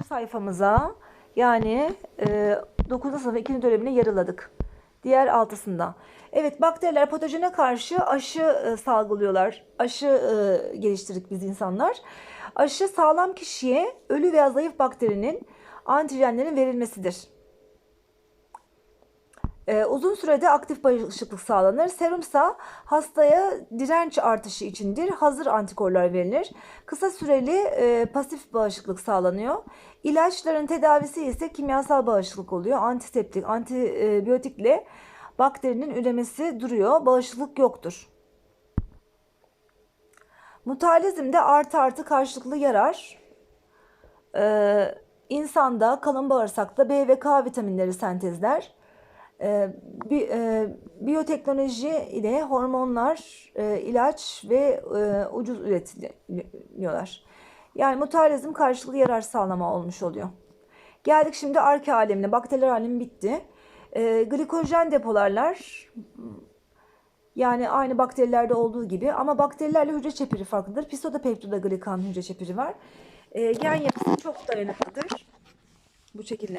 sayfamıza yani e, 9. sınıf 2. dönemine yarıladık. Diğer altısında. Evet bakteriler patojene karşı aşı e, salgılıyorlar. Aşı e, geliştirdik biz insanlar. Aşı sağlam kişiye ölü veya zayıf bakterinin antijenlerin verilmesidir. Ee, uzun sürede aktif bağışıklık sağlanır. Serumsa hastaya direnç artışı içindir. Hazır antikorlar verilir. Kısa süreli e, pasif bağışıklık sağlanıyor. İlaçların tedavisi ise kimyasal bağışıklık oluyor. Antiseptik, antibiyotikle bakterinin üremesi duruyor. Bağışıklık yoktur. Mutualizmde artı artı karşılıklı yarar. Ee, insanda kalın bağırsakta B ve K vitaminleri sentezler. Ee, bi, e, biyoteknoloji ile hormonlar, e, ilaç ve e, ucuz üretiliyorlar. Yani mutualizm karşılıklı yarar sağlama olmuş oluyor. Geldik şimdi arke alemine. Bakteriler alemi bitti. E, glikojen depolarlar yani aynı bakterilerde olduğu gibi ama bakterilerle hücre çepiri farklıdır. Pisodopeptida glikan hücre çepiri var. E, gen yapısı çok dayanıklıdır. Bu şekilde.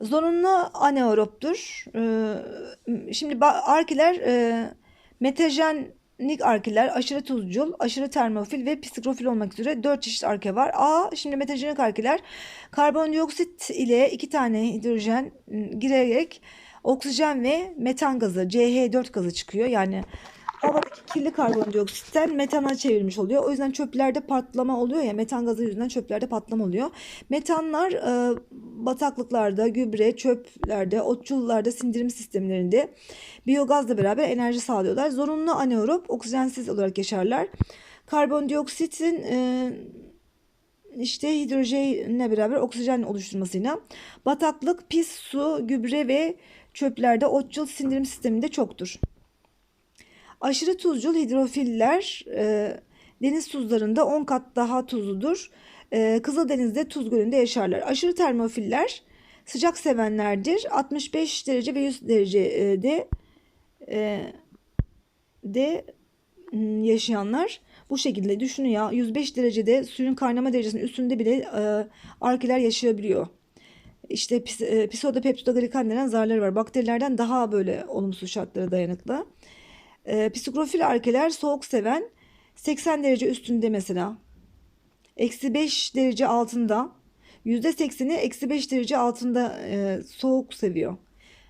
Zorunlu anaerobdur. Ee, Şimdi arkiler e, metajenik arkiler aşırı tuzcul, aşırı termofil ve psikrofil olmak üzere 4 çeşit arke var. A şimdi metajenik arkiler karbondioksit ile iki tane hidrojen m, girerek oksijen ve metan gazı CH4 gazı çıkıyor. Yani havadaki kirli karbondioksitten metana çevirmiş oluyor. O yüzden çöplerde patlama oluyor ya metan gazı yüzünden çöplerde patlama oluyor. Metanlar e, bataklıklarda, gübre, çöplerde, otçullarda, sindirim sistemlerinde biyogazla beraber enerji sağlıyorlar. Zorunlu anaerob oksijensiz olarak yaşarlar. Karbondioksitin e, işte hidrojenle beraber oksijen oluşturmasıyla bataklık, pis su, gübre ve çöplerde otçul sindirim sisteminde çoktur. Aşırı tuzcul hidrofiller e, deniz tuzlarında 10 kat daha tuzludur. E, Kızıldeniz'de tuz gölünde yaşarlar. Aşırı termofiller sıcak sevenlerdir. 65 derece ve 100 derecede e, de m, yaşayanlar bu şekilde düşünün ya 105 derecede suyun kaynama derecesinin üstünde bile e, arkiler yaşayabiliyor. İşte pis, e, pseudopeптogalikan denen zarları var. Bakterilerden daha böyle olumsuz şartlara dayanıklı. E, psikrofil arkeler soğuk seven 80 derece üstünde mesela. Eksi 5 derece altında. %80'i eksi 5 derece altında e, soğuk seviyor.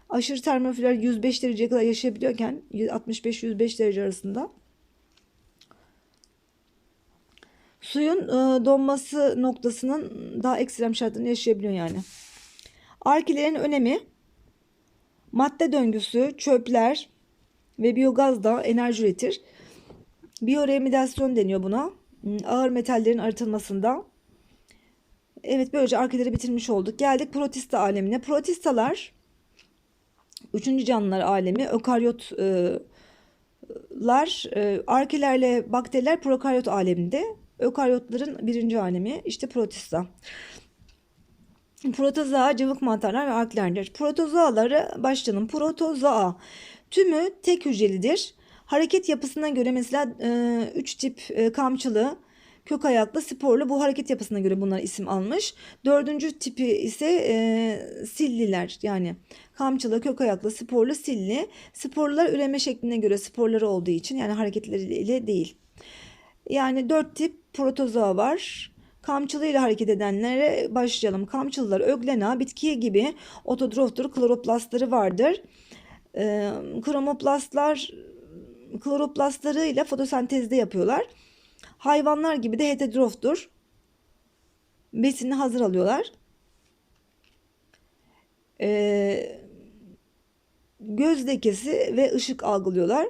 Aşırı termofiller 105 dereceye kadar yaşayabiliyorken 65-105 derece arasında. Suyun e, donması noktasının daha ekstrem şartlarını yaşayabiliyor yani. Arkilerin önemi madde döngüsü, çöpler ve biyogaz da enerji üretir. Biyoremidasyon deniyor buna. Hmm, Ağır metallerin arıtılmasında. Evet böylece arkileri bitirmiş olduk. Geldik protista alemine. Protistalar üçüncü canlılar alemi ökaryotlar e, arkilerle bakteriler prokaryot aleminde. Ökaryotların birinci alemi işte protista. Protozoa cıvık mantarlar ve arklerdir. Protozoaları başlayalım. Protozoa tümü tek hücrelidir. Hareket yapısına göre mesela 3 tip e, kamçılı, kök ayaklı, sporlu bu hareket yapısına göre bunlar isim almış. Dördüncü tipi ise e, silliler yani kamçılı, kök ayaklı, sporlu, silli. Sporlular üreme şekline göre sporları olduğu için yani hareketleriyle değil. Yani dört tip protozoa var. Kamçılıyla hareket edenlere başlayalım. Kamçılılar öglena, bitki gibi ototroftur, kloroplastları vardır. Ee, kromoplastlar kloroplastlarıyla fotosentezde yapıyorlar. Hayvanlar gibi de heteroftur. Besini hazır alıyorlar. Ee, göz lekesi ve ışık algılıyorlar.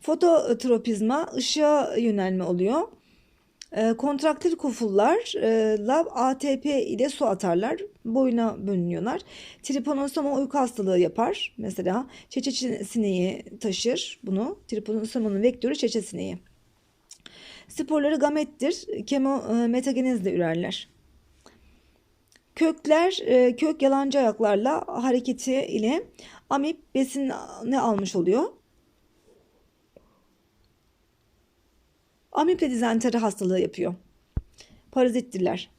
Fototropizma ışığa yönelme oluyor. E, kontraktil kufullarla ATP ile su atarlar. Boyuna bölünüyorlar. Tripanosoma uyku hastalığı yapar. Mesela çeçe sineği taşır bunu. Tripanosomanın vektörü çeçe sineği. Sporları gamettir. Kemo e, metagenezle ürerler. Kökler e, kök yalancı ayaklarla hareketi ile amip besini almış oluyor. Amiple dizenteri hastalığı yapıyor. Parazittirler.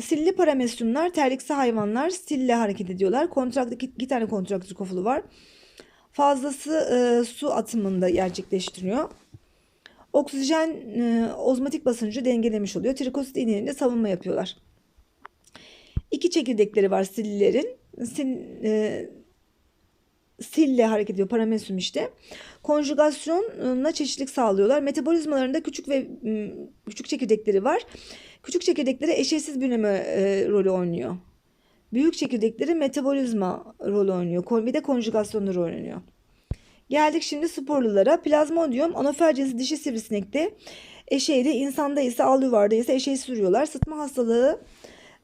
Silli paramesyumlar terliksi hayvanlar sille hareket ediyorlar. Kontrakta iki, iki tane kontraktör kofulu var. Fazlası e, su atımında gerçekleştiriyor. Oksijen e, ozmotik basıncı dengelemiş oluyor. Trikosit iğnelerinde savunma yapıyorlar. İki çekirdekleri var sillerin. Sil, e, sille hareket ediyor paramesyum işte. Konjugasyonla çeşitlilik sağlıyorlar. Metabolizmalarında küçük ve küçük çekirdekleri var. Küçük çekirdekleri eşeğsiz büyüme e, rolü oynuyor. Büyük çekirdekleri metabolizma rolü oynuyor. Bir de konjugasyon rolü oynuyor. Geldik şimdi sporlulara. Plazmodium cinsi dişi sivrisinekte eşeğde, insanda ise al yuvarda ise eşeği sürüyorlar. Sıtma hastalığı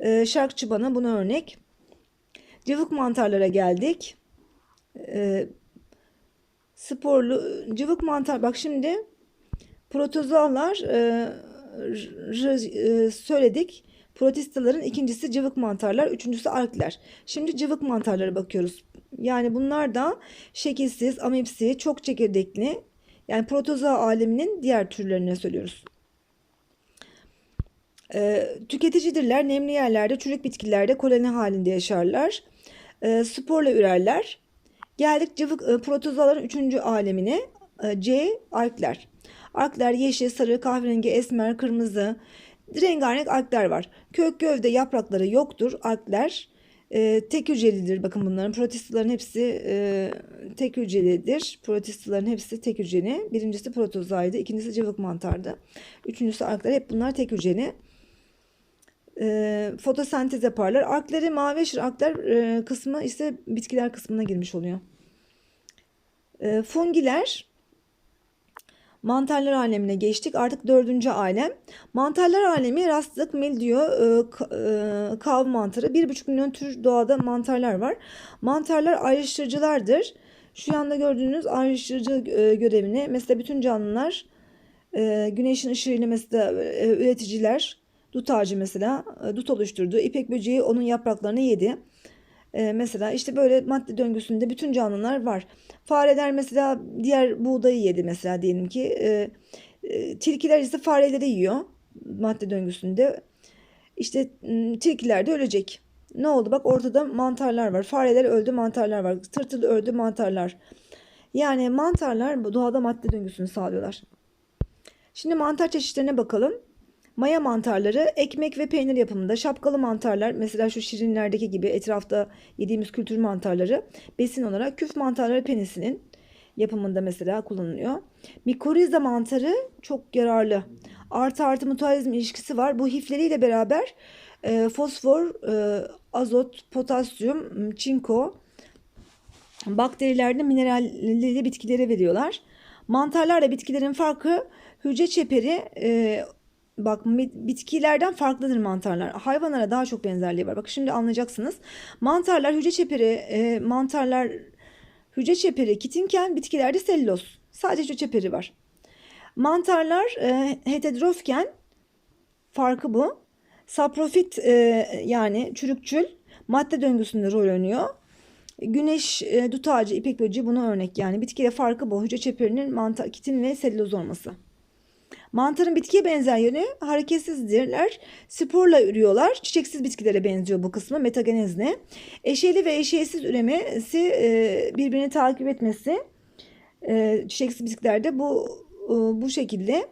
e, şark çıbanı buna örnek. Cıvık mantarlara geldik. E, sporlu cıvık mantar bak şimdi protozoalar e, e, söyledik. Protistaların ikincisi cıvık mantarlar, üçüncüsü arkler. Şimdi cıvık mantarlara bakıyoruz. Yani bunlar da şekilsiz, amipsi, çok çekirdekli. Yani protozoa aleminin diğer türlerine söylüyoruz. Ee, tüketicidirler. Nemli yerlerde, çürük bitkilerde koloni halinde yaşarlar. Ee, sporla ürerler. Geldik cıvık e, protozoaların üçüncü alemine. E, C. Arkler. Arkler yeşil, sarı, kahverengi, esmer, kırmızı, rengarenk arkler var. Kök gövde yaprakları yoktur. Arkler e, tek hücrelidir. Bakın bunların protistaların hepsi e, tek hücrelidir. Protistaların hepsi tek hücreli. Birincisi protozoaydı, ikincisi cıvık mantardı. Üçüncüsü arkler. Hep bunlar tek hücreli. E, fotosentez yaparlar. Arkleri mavi arkler e, kısmı ise bitkiler kısmına girmiş oluyor. E, fungiler Mantarlar alemine geçtik. Artık dördüncü alem. Mantarlar alemi rastlık, mildiyo, e, e, kav mantarı. Bir buçuk milyon tür doğada mantarlar var. Mantarlar ayrıştırıcılardır. Şu anda gördüğünüz ayrıştırıcı e, görevini mesela bütün canlılar güneşin ışığıyla mesela üreticiler dut ağacı mesela dut oluşturdu. İpek böceği onun yapraklarını yedi. Ee, mesela işte böyle madde döngüsünde bütün canlılar var. Fareler mesela diğer buğdayı yedi mesela diyelim ki. E, e, tilkiler ise fareleri yiyor madde döngüsünde. İşte tilkiler de ölecek. Ne oldu? Bak ortada mantarlar var. Fareler öldü, mantarlar var. Tırtıl öldü, mantarlar. Yani mantarlar doğada madde döngüsünü sağlıyorlar. Şimdi mantar çeşitlerine bakalım. Maya mantarları ekmek ve peynir yapımında, şapkalı mantarlar mesela şu şirinlerdeki gibi etrafta yediğimiz kültür mantarları besin olarak küf mantarları penisinin yapımında mesela kullanılıyor. Mikoriza mantarı çok yararlı. Artı artı mutualizm ilişkisi var. Bu hifleriyle beraber e, fosfor, e, azot, potasyum, çinko bakterilerde mineralli bitkilere veriyorlar. Mantarlarla bitkilerin farkı hücre çeperi e, Bak bitkilerden farklıdır mantarlar. Hayvanlara daha çok benzerliği var. Bak şimdi anlayacaksınız. Mantarlar hücre çeperi, e, mantarlar hücre çeperi kitinken bitkilerde selüloz. Sadece hücre çeperi var. Mantarlar e, heterofken farkı bu. Saprofit e, yani çürükçül madde döngüsünde rol oynuyor. Güneş, e, dut ağacı, ipek böceği buna örnek yani. Bitkiyle farkı bu. Hücre çeperinin mantar, kitin ve selüloz olması. Mantarın bitkiye benzer yönü hareketsizdirler. Sporla ürüyorlar. Çiçeksiz bitkilere benziyor bu kısmı metagenezne. Eşeğli ve eşeğsiz üremesi e, birbirini takip etmesi e, çiçeksiz bitkilerde bu e, bu şekilde.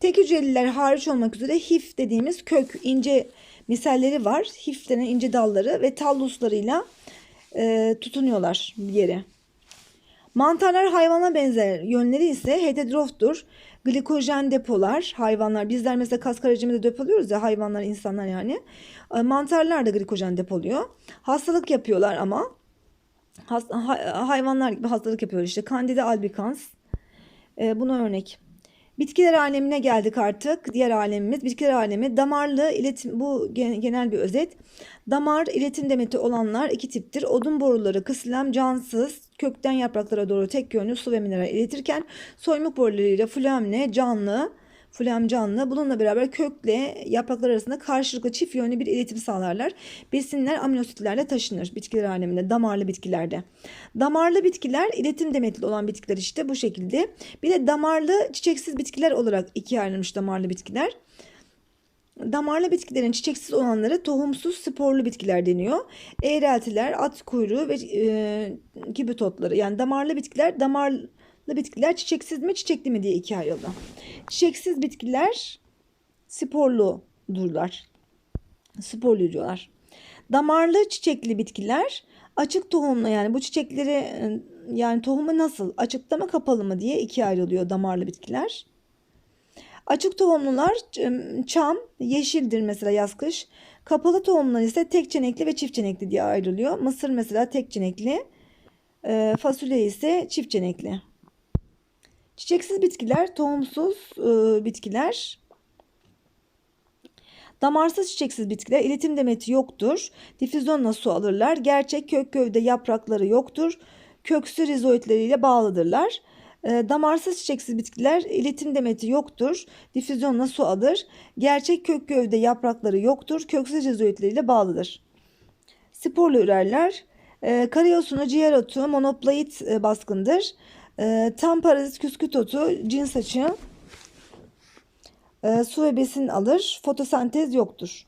Tek hücreliler hariç olmak üzere hif dediğimiz kök ince misalleri var. Hif denen ince dalları ve talluslarıyla tutunuyorlar bir yere. Mantarlar hayvana benzer yönleri ise heterotroftur glikojen depolar hayvanlar bizler mesela kas karaciğerde depoluyoruz ya hayvanlar insanlar yani. E, mantarlar da glikojen depoluyor. Hastalık yapıyorlar ama. Hayvanlar gibi hastalık yapıyor işte. Candida albicans. E, buna örnek Bitkiler alemine geldik artık. Diğer alemimiz bitkiler alemi. Damarlı iletim bu genel bir özet. Damar iletim demeti olanlar iki tiptir. Odun boruları kıslem cansız kökten yapraklara doğru tek yönlü su ve mineral iletirken soymuk borularıyla flamne canlı Fulem canlı bununla beraber kökle yapraklar arasında karşılıklı çift yönlü bir iletim sağlarlar. Besinler aminositlerle taşınır bitkiler aleminde damarlı bitkilerde. Damarlı bitkiler iletim demetli olan bitkiler işte bu şekilde. Bir de damarlı çiçeksiz bitkiler olarak ikiye ayrılmış damarlı bitkiler. Damarlı bitkilerin çiçeksiz olanları tohumsuz sporlu bitkiler deniyor. Eğreltiler, at kuyruğu ve e, otları. Yani damarlı bitkiler, damarlı bitkiler çiçeksiz mi çiçekli mi diye ikiye ayrıldı. Çiçeksiz bitkiler sporludurlar. Sporlu diyorlar. Damarlı çiçekli bitkiler açık tohumlu yani bu çiçekleri e, yani tohumu nasıl açıkta mı kapalı mı diye ikiye ayrılıyor damarlı bitkiler. Açık tohumlular ç- çam, yeşildir mesela yaz kış. Kapalı tohumlar ise tek çenekli ve çift çenekli diye ayrılıyor. Mısır mesela tek çenekli, e, fasulye ise çift çenekli. Çiçeksiz bitkiler, tohumsuz e, bitkiler. Damarsız çiçeksiz bitkiler iletim demeti yoktur. Difüzyonla su alırlar. Gerçek kök gövde yaprakları yoktur. Köksü rizoitleriyle bağlıdırlar. E, damarsız çiçeksiz bitkiler iletim demeti yoktur. Difüzyonla su alır. Gerçek kök gövde yaprakları yoktur. Köksü rizoitleriyle bağlıdır. Sporlu ürerler. E, karayosunu, ciğer otu, monoplait e, baskındır. E, tam parazit küsküt otu, cins açı, e, su ve besin alır. Fotosentez yoktur.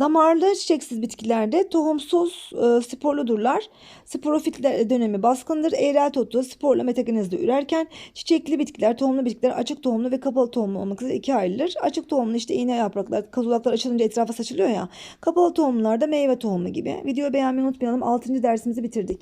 Damarlı çiçeksiz bitkilerde tohumsuz e, sporludurlar. Sporofitler dönemi baskındır. Eğrel otu sporla metagenezde ürerken çiçekli bitkiler, tohumlu bitkiler açık tohumlu ve kapalı tohumlu olmak üzere ikiye ayrılır. Açık tohumlu işte iğne yapraklar, kazulaklar açılınca etrafa saçılıyor ya. Kapalı tohumlular da meyve tohumu gibi. Videoyu beğenmeyi unutmayalım. 6. dersimizi bitirdik.